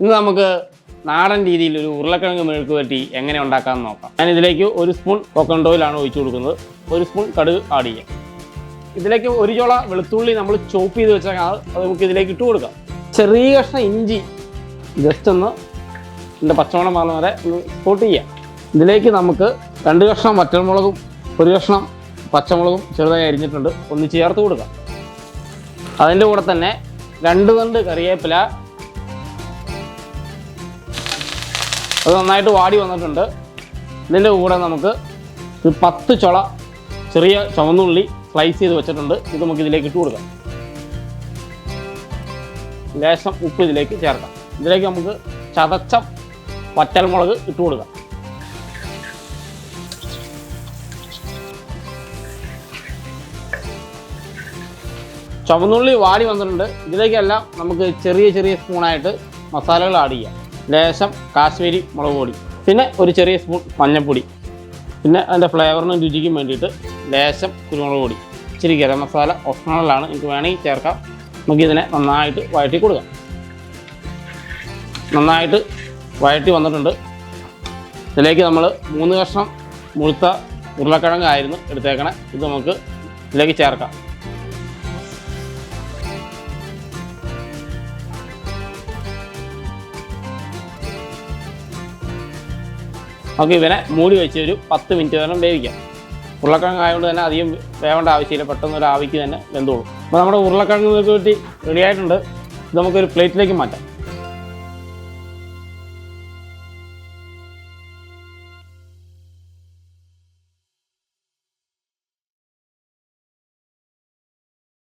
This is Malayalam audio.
ഇന്ന് നമുക്ക് നാടൻ രീതിയിൽ ഒരു ഉരുളക്കിഴങ്ങ് മെഴുക്ക് വരട്ടി എങ്ങനെ ഉണ്ടാക്കാമെന്ന് നോക്കാം. ഞാൻ ഇതിലേക്ക് ഒരു സ്പൂൺ കോക്കനട്ട് ഓയിലാണ് ഒഴിച്ചു കൊടുക്കുന്നത്. ഒരു സ്പൂൺ കടുക് ആഡ് ചെയ്യാം. ഇതിലേക്ക് ഒരു ചോള വെളുത്തുള്ളി നമ്മൾ ചോപ്പ് ചെയ്ത് വെച്ചാൽ അത് നമുക്ക് ഇതിലേക്ക് ഇട്ട് കൊടുക്കാം. ചെറിയ കഷ്ണം ഇഞ്ചി ജസ്റ്റ് ഒന്ന് ഇതിന്റെ പച്ചമണം മാറുന്ന വരെ ഒന്ന് സ്പോട്ട് ചെയ്യാം. ഇതിലേക്ക് നമുക്ക് രണ്ട് കഷ്ണം വറ്റൽമുളകും ഒരു കഷ്ണം പച്ചമുളകും ചെറുതായി അരിഞ്ഞിട്ടുണ്ട്. ഒന്ന് ചേർത്ത് കൊടുക്കാം. അതിന്റെ കൂടെ തന്നെ രണ്ട് തണ്ട് കറിവേപ്പില അത് നന്നായിട്ട് വാടി വന്നിട്ടുണ്ട്. ഇതിന്റെ കൂടെ നമുക്ക് ഒരു പത്ത് ചുള ചെറിയ ചുവന്നുള്ളി സ്ലൈസ് ചെയ്ത് വെച്ചിട്ടുണ്ട്. ഇത് നമുക്ക് ഇതിലേക്ക് ഇട്ട് കൊടുക്കാം. ലേശം ഉപ്പ് ഇതിലേക്ക് ചേർക്കാം. ഇതിലേക്ക് നമുക്ക് ചതച്ച പച്ചൽമുളക് ഇട്ട് കൊടുക്കാം. ചുവന്നുള്ളി വാടി വന്നിട്ടുണ്ട്. ഇതിലേക്കെല്ലാം നമുക്ക് ചെറിയ ചെറിയ സ്പൂണായിട്ട് മസാലകൾ ആഡ് ചെയ്യാം. ലേശം കാശ്മീരി മുളക് പൊടി പിന്നെ ഒരു ചെറിയ സ്പൂൺ മഞ്ഞൾപ്പൊടി പിന്നെ അതിന്റെ ഫ്ലേവറിനും രുചിക്കും വേണ്ടിയിട്ട് ലേശം കുരുമുളക് പൊടി. ഇച്ചിരി ഗരം മസാല ഓപ്ഷണലാണ് എനിക്ക് വേണമെങ്കിൽ ചേർക്കാം. നമുക്ക് ഇതിനെ നന്നായിട്ട് വഴറ്റി കൊടുക്കാം. നന്നായിട്ട് വഴറ്റി വന്നിട്ടുണ്ട്. ഇതിലേക്ക് നമ്മൾ മൂന്ന് കഷ്ണം മുഴുത്ത ഉരുളക്കിഴങ്ങായിരുന്നു എടുത്തേക്കണേ. ഇത് നമുക്ക് ഇതിലേക്ക് ചേർക്കാം. നമുക്ക് ഇവനെ മൂടി വെച്ച് ഒരു പത്ത് മിനിറ്റ് നേരം വേവിക്കാം. ഉരുളക്കിഴങ്ങ് ആയതുകൊണ്ട് തന്നെ അധികം വേവേണ്ട ആവശ്യമില്ല. പെട്ടെന്ന് ഒരു ആവിക്ക് തന്നെ വെന്തോളും. അപ്പോൾ നമ്മുടെ ഉരുളക്കിഴങ്ങ് കൂട്ടി റെഡി ആയിട്ടുണ്ട്. ഇത് നമുക്കൊരു പ്ലേറ്റിലേക്ക് മാറ്റാം.